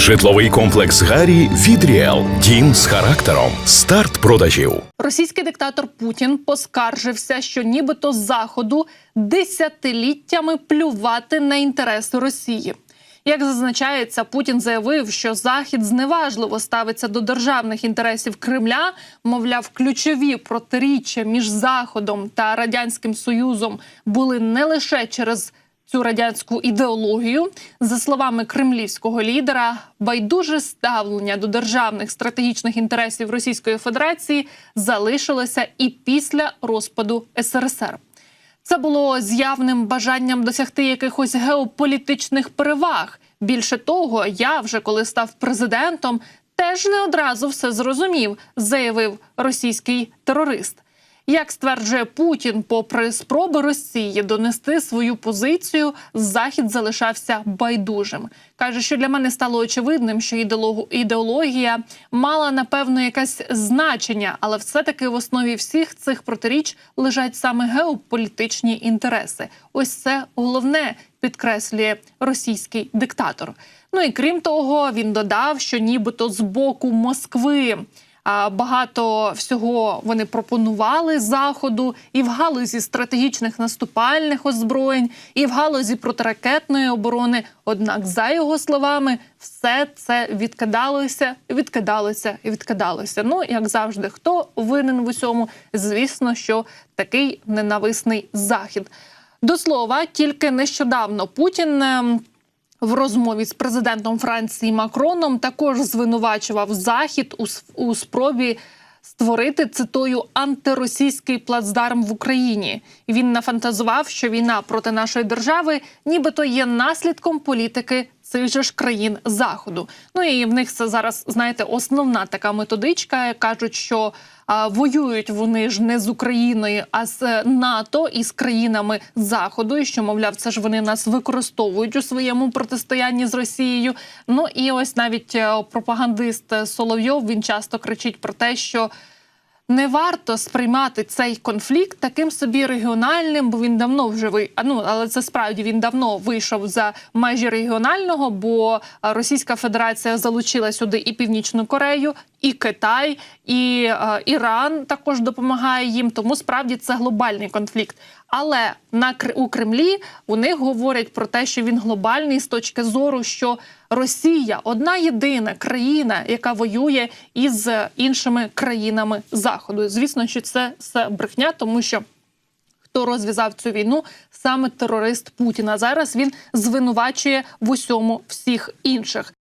Житловий комплекс Гарі від Ріел. Дім з характером. Старт продажів. Російський диктатор Путін поскаржився, що нібито з заходу десятиліттями плювати на інтереси Росії. Як зазначається, Путін заявив, що Захід зневажливо ставиться до державних інтересів Кремля. Мовляв, ключові протиріччя між Заходом та радянським Союзом були не лише через цю радянську ідеологію. За словами кремлівського лідера, байдуже ставлення до державних стратегічних інтересів Російської Федерації залишилося і після розпаду СРСР. Це було з явним бажанням досягти якихось геополітичних переваг. Більше того, я вже коли став президентом, теж не одразу все зрозумів, заявив російський терорист. Як стверджує Путін, попри спроби Росії донести свою позицію, Захід залишався байдужим. каже, що для мене стало очевидним, що ідеологія мала напевно якесь значення, але все-таки в основі всіх цих протиріч лежать саме геополітичні інтереси. Ось це головне підкреслює російський диктатор. Ну і крім того, він додав, що нібито з боку Москви. Багато всього вони пропонували заходу і в галузі стратегічних наступальних озброєнь, і в галузі протиракетної оборони. Однак, за його словами, все це відкидалося, відкидалося і відкидалося. Ну як завжди, хто винен в усьому? Звісно, що такий ненависний захід. До слова, тільки нещодавно Путін. В розмові з президентом Франції Макроном також звинувачував Захід у, у спробі створити цитую антиросійський плацдарм в Україні. Він нафантазував, що війна проти нашої держави, нібито є наслідком політики цих же ж країн заходу. Ну і в них це зараз знаєте основна така методичка. кажуть, що а, воюють вони ж не з Україною, а з НАТО і з країнами заходу. І що мовляв, це ж вони нас використовують у своєму протистоянні з Росією. Ну і ось навіть е, пропагандист е, Соловйов він часто кричить про те, що. Не варто сприймати цей конфлікт таким собі регіональним, бо він давно вже ви... ну, але це справді він давно вийшов за межі регіонального, бо Російська Федерація залучила сюди і Північну Корею, і Китай, і е, Іран також допомагає їм. Тому справді це глобальний конфлікт. Але на у Кремлі них говорять про те, що він глобальний з точки зору, що Росія одна єдина країна, яка воює із іншими країнами заходу. Звісно, що це все брехня, тому що. Хто розв'язав цю війну? Саме терорист Путіна. Зараз він звинувачує в усьому всіх інших.